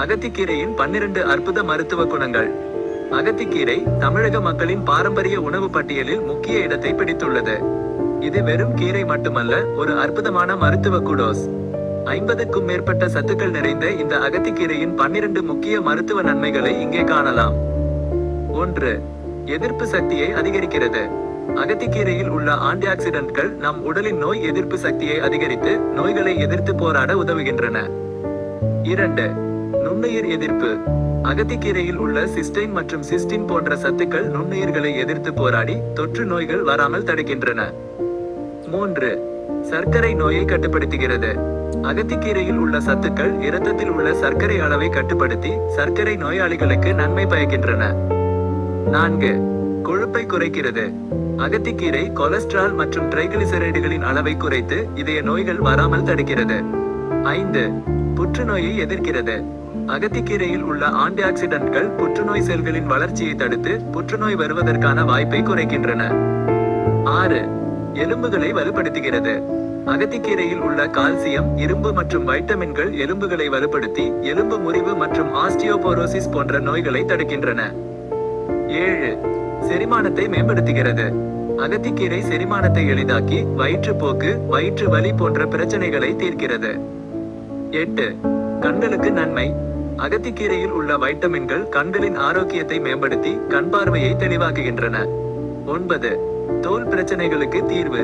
அகத்திக்கீரையின் பன்னிரண்டு அற்புத மருத்துவ குணங்கள். அகத்திக்கீரை தமிழக மக்களின் பாரம்பரிய உணவு பட்டியலில் முக்கிய இடத்தை பிடித்துள்ளது. இது வெறும் கீரை மட்டுமல்ல ஒரு அற்புதமான மருத்துவ குடோஸ். ஐம்பதுக்கும் மேற்பட்ட சத்துக்கள் நிறைந்த இந்த அகத்திக்கீரையின் பன்னிரண்டு முக்கிய மருத்துவ நன்மைகளை இங்கே காணலாம். ஒன்று எதிர்ப்பு சக்தியை அதிகரிக்கிறது. அகத்திக்கீரையில் உள்ள ஆன்டிஆக்சிடென்ட்கள் நம் உடலின் நோய் எதிர்ப்பு சக்தியை அதிகரித்து நோய்களை எதிர்த்து போராட உதவுகின்றன. இரண்டு நுண்ணுயிர் எதிர்ப்பு. அகத்திக்கீரையில் உள்ள சிஸ்டைன் மற்றும் சிஸ்டின் போன்ற சத்துக்கள் நுண்ணுயிர்களை எதிர்த்து போராடி தொற்று நோய்கள் வராமல் தடுக்கின்றன. மூன்று சர்க்கரை நோயை கட்டுப்படுத்துகிறது. அகத்திக்கீரையில் உள்ள சத்துக்கள் இரத்தத்தில் உள்ள சர்க்கரை அளவை கட்டுப்படுத்தி சர்க்கரை நோயாளிகளுக்கு நன்மை பயக்கின்றன. நான்கு கொழுப்பை குறைக்கிறது. அகத்திக்கீரை கொலஸ்ட்ரால் மற்றும் டிரைகிளிசரைடுகளின் அளவை குறைத்து இதய நோய்கள் வராமல் தடுக்கிறது. ஐந்து புற்றுநோயை எதிர்க்கிறது. அகத்திக்கீரையில் உள்ள ஆன்டிஆக்சிடென்ட்கள் புற்றுநோய் செல்களின் வளர்ச்சியை தடுத்து புற்றுநோய் வருவதற்கான வாய்ப்பை குறைக்கின்றன. ஆறு எலும்புகளை வலுப்படுத்துகிறது. அகத்திக்கீரையில் உள்ள கால்சியம் இரும்பு மற்றும் வைட்டமின்கள் எலும்புகளை வலுப்படுத்தி எலும்பு முறிவு மற்றும் ஆஸ்டியோபோரோசிஸ் போன்ற நோய்களை தடுக்கின்றன. ஏழு செரிமானத்தை மேம்படுத்துகிறது. அகத்திக்கீரை செரிமானத்தை எளிதாக்கி வயிற்றுப்போக்கு வயிற்று வலி போன்ற பிரச்சனைகளை தீர்க்கிறது. எட்டு கண்களுக்கு நன்மை. அகத்திக்கீரையில் உள்ள வைட்டமின்கள் கண்களின் ஆரோக்கியத்தை மேம்படுத்தி கண் பார்வையை தெளிவாக்குகின்றன. ஒன்பது. தோல் பிரச்சனைகளுக்கு தீர்வு.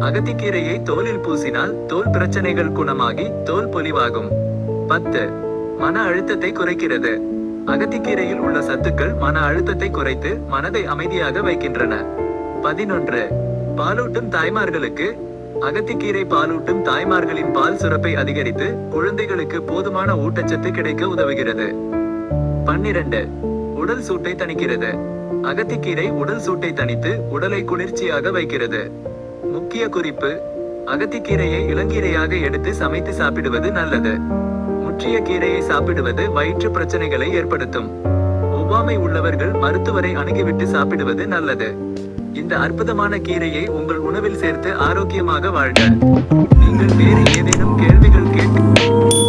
அகத்திக்கீரையை தோலில் பூசினால் தோல் பிரச்சனைகள் குணமாகி தோல் பொலிவாகும். பத்து. மன அழுத்தத்தை குறைக்கிறது. அகத்திக்கீரையில் உள்ள சத்துக்கள் மன அழுத்தத்தை குறைத்து மனதை அமைதியாக வைக்கின்றன. பதினொன்று. பாலூட்டும் தாய்மார்களுக்கு அகத்திக்கீரை பாலூட்டும் தாய்மார்களின் பால் சுரப்பை அதிகரித்து குழந்தைகளுக்கு போதுமான ஊட்டச்சத்து கிடைக்க உதவுகிறது. பன்னிரண்டு. உடல் சூட்டை தணிக்கிறது. அகத்திக்கீரை உடல் சூட்டை தணித்து உடலை குளிர்ச்சியாக வைக்கிறது. முக்கிய குறிப்பு அகத்திக்கீரையை இளங்கீரையாக எடுத்து சமைத்து சாப்பிடுவது நல்லது. முற்றிய கீரையை சாப்பிடுவது வயிற்று பிரச்சனைகளை ஏற்படுத்தும். ஒவ்வாமை உள்ளவர்கள் மருத்துவரை அணுகிவிட்டு சாப்பிடுவது நல்லது. இந்த அற்புதமான கீரையை உங்கள் உணவில் சேர்த்து ஆரோக்கியமாக வாழ்க. நீங்கள் வேறு ஏதேனும் கேள்விகள் கேட்டு